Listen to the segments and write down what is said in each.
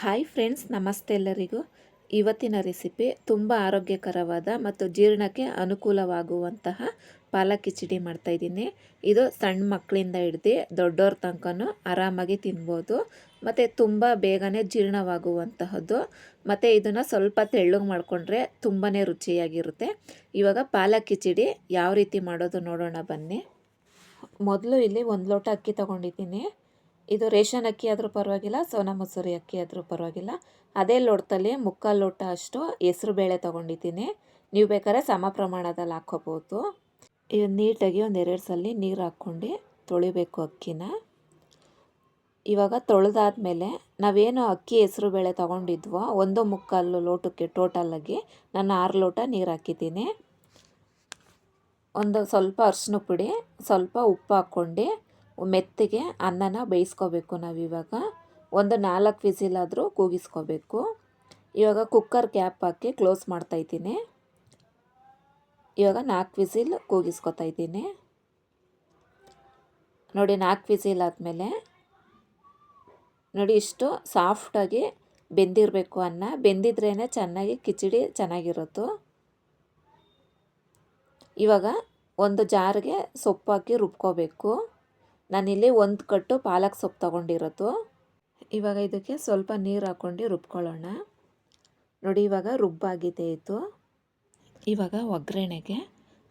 Hi friends, ನಮಸ್ತೆ ಎಲ್ಲರಿಗೂ. ಇವತ್ತಿನ ರೆಸಿಪಿ ತುಂಬ ಆರೋಗ್ಯಕರವಾದ ಮತ್ತು ಜೀರ್ಣಕ್ಕೆ ಅನುಕೂಲವಾಗುವಂತಹ ಪಾಲಕ್ ಕಿಚಡಿ ಮಾಡ್ತಾಯಿದ್ದೀನಿ ಇದು ಸಣ್ಣ ಮಕ್ಕಳಿಂದ ಹಿಡ್ದು ದೊಡ್ಡವ್ರ ತನಕನೂ ಆರಾಮಾಗಿ ತಿನ್ಬೋದು. ಮತ್ತು ತುಂಬ ಬೇಗನೆ ಜೀರ್ಣವಾಗುವಂತಹದ್ದು. ಮತ್ತು ಇದನ್ನು ಸ್ವಲ್ಪ ತೆಳ್ಳಗೆ ಮಾಡಿಕೊಂಡ್ರೆ ತುಂಬಾ ರುಚಿಯಾಗಿರುತ್ತೆ. ಇವಾಗ ಪಾಲಕ್ ಕಿಚಡಿ ಯಾವ ರೀತಿ ಮಾಡೋದು ನೋಡೋಣ ಬನ್ನಿ. ಮೊದಲು ಇಲ್ಲಿ ಒಂದು ಲೋಟ ಅಕ್ಕಿ ತೊಗೊಂಡಿದ್ದೀನಿ. ಇದು ರೇಷನ್ ಅಕ್ಕಿ ಆದರೂ ಪರವಾಗಿಲ್ಲ, ಸೋನಾ ಮಸೂರಿ ಅಕ್ಕಿ ಆದರೂ ಪರವಾಗಿಲ್ಲ. ಅದೇ ಲೋಟದಲ್ಲಿ ಮುಕ್ಕಾಲು ಲೋಟ ಅಷ್ಟು ಹೆಸ್ರು ಬೇಳೆ ತೊಗೊಂಡಿದ್ದೀನಿ. ನೀವು ಬೇಕಾದ್ರೆ ಸಮ ಪ್ರಮಾಣದಲ್ಲಿ ಹಾಕ್ಕೋಬೋದು. ಇದು ನೀಟಾಗಿ ಒಂದು ಎರಡು ಸಲ ನೀರು ಹಾಕ್ಕೊಂಡು ತೊಳಿಬೇಕು ಅಕ್ಕಿನ. ಇವಾಗ ತೊಳೆದಾದ್ಮೇಲೆ ನಾವೇನು ಅಕ್ಕಿ ಹೆಸರು ಬೇಳೆ ತೊಗೊಂಡಿದ್ವೋ, ಒಂದು ಮುಕ್ಕಾಲು ಲೋಟಕ್ಕೆ ಟೋಟಲಾಗಿ ನಾನು ಆರು ಲೋಟ ನೀರು ಹಾಕಿದ್ದೀನಿ. ಒಂದು ಸ್ವಲ್ಪ ಅರ್ಶಿನ ಪುಡಿ, ಸ್ವಲ್ಪ ಉಪ್ಪು ಹಾಕ್ಕೊಂಡು ಮೆತ್ತಗೆ ಅನ್ನನ ಬೇಯಿಸ್ಕೋಬೇಕು ನಾವಿವಾಗ ಒಂದು ನಾಲ್ಕು ವಿಸಿಲಾದರೂ ಕೂಗಿಸ್ಕೋಬೇಕು. ಇವಾಗ ಕುಕ್ಕರ್ ಕ್ಯಾಪ್ ಹಾಕಿ ಕ್ಲೋಸ್ ಮಾಡ್ತಾಯಿದ್ದೀನಿ ಇವಾಗ ನಾಲ್ಕು ವಿಸಿಲ್ ಕೂಗಿಸ್ಕೊತಾ ಇದ್ದೀನಿ. ನೋಡಿ, ನಾಲ್ಕು ವಿಸಿಲ್ ಆದಮೇಲೆ ನೋಡಿ, ಇಷ್ಟು ಸಾಫ್ಟಾಗಿ ಬೆಂದಿರಬೇಕು ಅನ್ನ. ಬೆಂದಿದ್ರೇ ಚೆನ್ನಾಗಿ ಕಿಚಡಿ ಚೆನ್ನಾಗಿರುತ್ತೋ. ಇವಾಗ ಒಂದು ಜಾರಿಗೆ ಸೊಪ್ಪು ಹಾಕಿ ರುಬ್ಕೋಬೇಕು. ನಾನಿಲ್ಲಿ ಒಂದು ಕಟ್ಟು ಪಾಲಕ್ ಸೊಪ್ಪು ತೊಗೊಂಡಿರೋದು. ಇವಾಗ ಇದಕ್ಕೆ ಸ್ವಲ್ಪ ನೀರು ಹಾಕ್ಕೊಂಡು ರುಬ್ಕೊಳ್ಳೋಣ. ನೋಡಿ, ಇವಾಗ ರುಬ್ಬಾಗಿದೆ ಇದು. ಇವಾಗ ಒಗ್ಗರಣೆಗೆ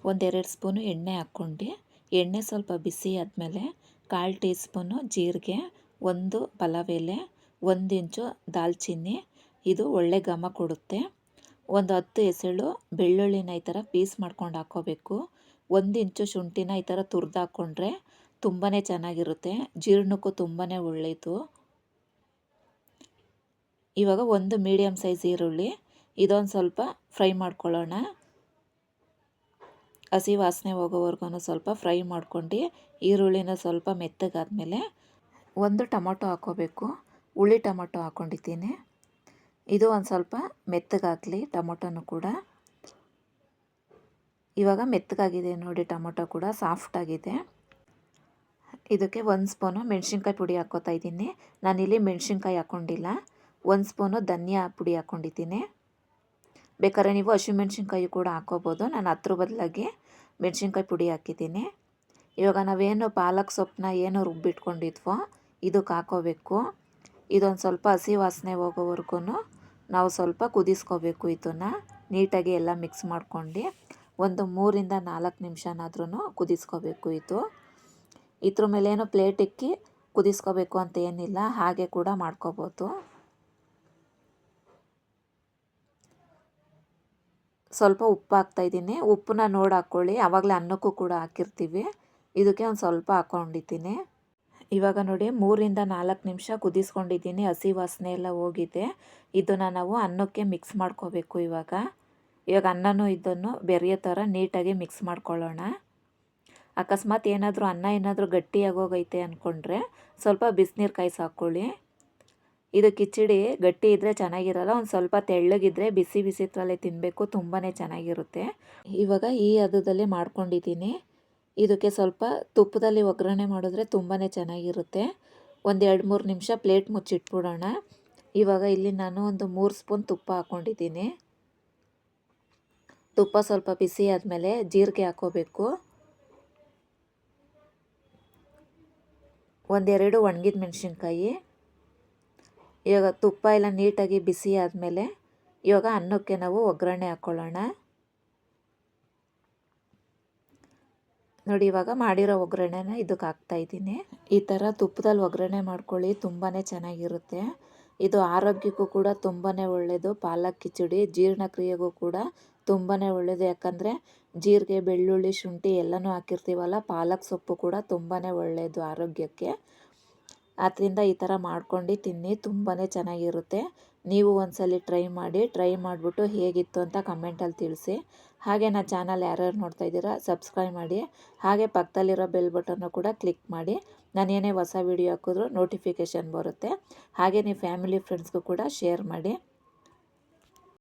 ಒಂದೆರಡು ಸ್ಪೂನು ಎಣ್ಣೆ ಹಾಕ್ಕೊಂಡು, ಎಣ್ಣೆ ಸ್ವಲ್ಪ ಬಿಸಿ ಆದಮೇಲೆ ಕಾಲು ಟೀ ಸ್ಪೂನು ಜೀರಿಗೆ, ಒಂದು ಪಲಾವೆಲೆ, ಒಂದು ಇಂಚು ದಾಲ್ಚಿನ್ನಿ, ಇದು ಒಳ್ಳೆ ಘಮ ಕೊಡುತ್ತೆ. ಒಂದು ಹತ್ತು ಎಸಳು ಬೆಳ್ಳುಳ್ಳಿನ ಈ ಥರ ಪೀಸ್ ಮಾಡ್ಕೊಂಡು ಹಾಕ್ಕೋಬೇಕು ಒಂದು ಇಂಚು ಶುಂಠಿನ ಈ ಥರ ತುರ್ದು ಹಾಕ್ಕೊಂಡ್ರೆ ತುಂಬಾ ಚೆನ್ನಾಗಿರುತ್ತೆ. ಜೀರ್ಣಕ್ಕೂ ತುಂಬಾ ಒಳ್ಳೆಯದು ಇವಾಗ ಒಂದು ಮೀಡಿಯಮ್ ಸೈಜ್ ಈರುಳ್ಳಿ, ಇದೊಂದು ಸ್ವಲ್ಪ ಫ್ರೈ ಮಾಡ್ಕೊಳ್ಳೋಣ. ಹಸಿ ವಾಸನೆ ಹೋಗೋವರೆಗೂ ಸ್ವಲ್ಪ ಫ್ರೈ ಮಾಡ್ಕೊಂಡು, ಈರುಳ್ಳಿನ ಸ್ವಲ್ಪ ಮೆತ್ತಗಾದಮೇಲೆ ಒಂದು ಟೊಮೊಟೊ ಹಾಕೋಬೇಕು ಹುಳಿ ಟೊಮೊಟೊ ಹಾಕ್ಕೊಂಡಿದ್ದೀನಿ ಇದು ಒಂದು ಸ್ವಲ್ಪ ಮೆತ್ತಗಾಗಲಿ ಟೊಮೊಟೊನು ಕೂಡ. ಇವಾಗ ಮೆತ್ತಗಾಗಿದೆ ನೋಡಿ ಟೊಮೊಟೊ ಕೂಡ ಸಾಫ್ಟಾಗಿದೆ ಇದಕ್ಕೆ ಒಂದು ಸ್ಪೂನು ಮೆಣಸಿನ್ಕಾಯಿ ಪುಡಿ ಹಾಕ್ಕೋತಾ ಇದ್ದೀನಿ. ನಾನಿಲ್ಲಿ ಮೆಣಸಿನ್ಕಾಯಿ ಹಾಕ್ಕೊಂಡಿಲ್ಲ. ಒಂದು ಸ್ಪೂನು ಧನಿಯಾ ಪುಡಿ ಹಾಕ್ಕೊಂಡಿದ್ದೀನಿ. ಬೇಕಾದ್ರೆ ನೀವು ಹಸಿಮೆಣ್ಸಿನ್ಕಾಯಿ ಕೂಡ ಹಾಕ್ಕೋಬೋದು. ನಾನು ಹತ್ರ ಬದಲಾಗಿ ಮೆಣಸಿನ್ಕಾಯಿ ಪುಡಿ ಹಾಕಿದ್ದೀನಿ. ಇವಾಗ ನಾವೇನು ಪಾಲಕ್ ಸೊಪ್ಪನ್ನ ಏನು ರುಬ್ಬಿಟ್ಕೊಂಡಿದ್ವೋ ಇದಕ್ಕೆ ಹಾಕೋಬೇಕು ಇದೊಂದು ಸ್ವಲ್ಪ ಹಸಿ ವಾಸನೆ ಹೋಗೋವರೆಗೂ ನಾವು ಸ್ವಲ್ಪ ಕುದಿಸ್ಕೋಬೇಕು ಇದನ್ನು. ನೀಟಾಗಿ ಎಲ್ಲ ಮಿಕ್ಸ್ ಮಾಡ್ಕೊಂಡು ಒಂದು ಮೂರಿಂದ ನಾಲ್ಕು ನಿಮಿಷನಾದ್ರೂ ಕುದಿಸ್ಕೋಬೇಕು ಇದು. ಇದ್ರ ಮೇಲೇನು ಪ್ಲೇಟ್ ಇಕ್ಕಿ ಕುದಿಸ್ಕೋಬೇಕು ಅಂತ ಏನಿಲ್ಲ, ಹಾಗೆ ಕೂಡ ಮಾಡ್ಕೋಬೋದು. ಸ್ವಲ್ಪ ಉಪ್ಪು ಹಾಕ್ತಾಯಿದ್ದೀನಿ ಉಪ್ಪನ್ನ ನೋಡಿ ಹಾಕ್ಕೊಳ್ಳಿ. ಆವಾಗಲೇ ಅನ್ನಕ್ಕೂ ಕೂಡ ಹಾಕಿರ್ತೀವಿ. ಇದಕ್ಕೆ ಒಂದು ಸ್ವಲ್ಪ ಹಾಕ್ಕೊಂಡಿದ್ದೀನಿ ಇವಾಗ ನೋಡಿ, ಮೂರಿಂದ ನಾಲ್ಕು ನಿಮಿಷ ಕುದಿಸ್ಕೊಂಡಿದ್ದೀನಿ. ಹಸಿ ವಾಸನೆ ಎಲ್ಲ ಹೋಗಿದೆ. ಇದನ್ನು ನಾವು ಅನ್ನಕ್ಕೆ ಮಿಕ್ಸ್ ಮಾಡ್ಕೋಬೇಕು ಇವಾಗ. ಇವಾಗ ಅನ್ನನೂ ಇದನ್ನು ಬೆರೆಯೋ ಥರ ನೀಟಾಗಿ ಮಿಕ್ಸ್ ಮಾಡ್ಕೊಳ್ಳೋಣ. ಅಕಸ್ಮಾತ್ ಏನಾದರೂ ಅನ್ನ ಏನಾದರೂ ಗಟ್ಟಿಯಾಗೋಗೈತೆ ಅಂದ್ಕೊಂಡ್ರೆ ಸ್ವಲ್ಪ ಬಿಸಿನೀರು ಕಾಯಿಸಿ ಹಾಕ್ಕೊಳ್ಳಿ ಇದು ಕಿಚಡಿ ಗಟ್ಟಿ ಇದ್ದರೆ ಚೆನ್ನಾಗಿರಲ್ಲ, ಒಂದು ಸ್ವಲ್ಪ ತೆಳ್ಳಗಿದ್ರೆ ಬಿಸಿ ಬಿಸಿ ತಲೆ ತಿನ್ನಬೇಕು ತುಂಬಾ ಚೆನ್ನಾಗಿರುತ್ತೆ. ಇವಾಗ ಈ ಹದದಲ್ಲಿ ಮಾಡ್ಕೊಂಡಿದ್ದೀನಿ. ಇದಕ್ಕೆ ಸ್ವಲ್ಪ ತುಪ್ಪದಲ್ಲಿ ಒಗ್ಗರಣೆ ಮಾಡಿದ್ರೆ ತುಂಬಾ ಚೆನ್ನಾಗಿರುತ್ತೆ. ಒಂದು ಎರಡು ಮೂರು ನಿಮಿಷ ಪ್ಲೇಟ್ ಮುಚ್ಚಿಟ್ಬಿಡೋಣ. ಇವಾಗ ಇಲ್ಲಿ ನಾನು ಒಂದು ಮೂರು ಸ್ಪೂನ್ ತುಪ್ಪ ಹಾಕ್ಕೊಂಡಿದ್ದೀನಿ ತುಪ್ಪ ಸ್ವಲ್ಪ ಬಿಸಿ ಆದಮೇಲೆ ಜೀರಿಗೆ ಹಾಕ್ಕೋಬೇಕು ಒಂದೆರಡು ಒಣಗಿದ ಮೆಣಸಿನ್ಕಾಯಿ. ಇವಾಗ ತುಪ್ಪ ಎಲ್ಲ ನೀಟಾಗಿ ಬಿಸಿ ಆದಮೇಲೆ ಇವಾಗ ಅನ್ನಕ್ಕೆ ನಾವು ಒಗ್ಗರಣೆ ಹಾಕ್ಕೊಳ್ಳೋಣ ನೋಡಿ, ಇವಾಗ ಮಾಡಿರೋ ಒಗ್ಗರಣೆನ ಇದಕ್ಕೆ ಹಾಕ್ತಾಯಿದ್ದೀನಿ ಈ ಥರ ತುಪ್ಪದಲ್ಲಿ ಒಗ್ಗರಣೆ ಮಾಡ್ಕೊಳ್ಳಿ ತುಂಬಾ ಚೆನ್ನಾಗಿರುತ್ತೆ. ಇದು ಆರೋಗ್ಯಕ್ಕೂ ಕೂಡ ತುಂಬಾ ಒಳ್ಳೆಯದು ಪಾಲಕ್ ಕಿಚಡಿ ಜೀರ್ಣಕ್ರಿಯೆಗೂ ಕೂಡ ತುಂಬಾ ಒಳ್ಳೆಯದು ಯಾಕಂದರೆ ಜೀರಿಗೆ, ಬೆಳ್ಳುಳ್ಳಿ, ಶುಂಠಿ ಎಲ್ಲನೂ ಹಾಕಿರ್ತೀವಲ್ಲ, ಪಾಲಕ್ ಸೊಪ್ಪು ಕೂಡ ತುಂಬಾ ಒಳ್ಳೆಯದು ಆರೋಗ್ಯಕ್ಕೆ. ಆದ್ದರಿಂದ ಈ ಥರ ಮಾಡ್ಕೊಂಡು ತಿನ್ನಿ ತುಂಬಾ ಚೆನ್ನಾಗಿರುತ್ತೆ. ನೀವು ಒಂದ್ಸಲ ಟ್ರೈ ಮಾಡಿ ಟ್ರೈ ಮಾಡಿಬಿಟ್ಟು ಹೇಗಿತ್ತು ಅಂತ ಕಮೆಂಟಲ್ಲಿ ತಿಳಿಸಿ. ಹಾಗೆ ನನ್ನ ಚಾನಲ್ ಯಾರ್ಯಾರು ನೋಡ್ತಾ ಇದ್ದೀರಾ ಸಬ್ಸ್ಕ್ರೈಬ್ ಮಾಡಿ. ಹಾಗೆ ಪಕ್ಕದಲ್ಲಿರೋ ಬೆಲ್ ಬಟನ್ನು ಕೂಡ ಕ್ಲಿಕ್ ಮಾಡಿ. ನಾನೇನೇ ಹೊಸ ವೀಡಿಯೋ ಹಾಕಿದ್ರು ನೋಟಿಫಿಕೇಷನ್ ಬರುತ್ತೆ. ಹಾಗೆ ನೀವು ಫ್ಯಾಮಿಲಿ ಫ್ರೆಂಡ್ಸ್ಗೂ ಕೂಡ ಶೇರ್ ಮಾಡಿ.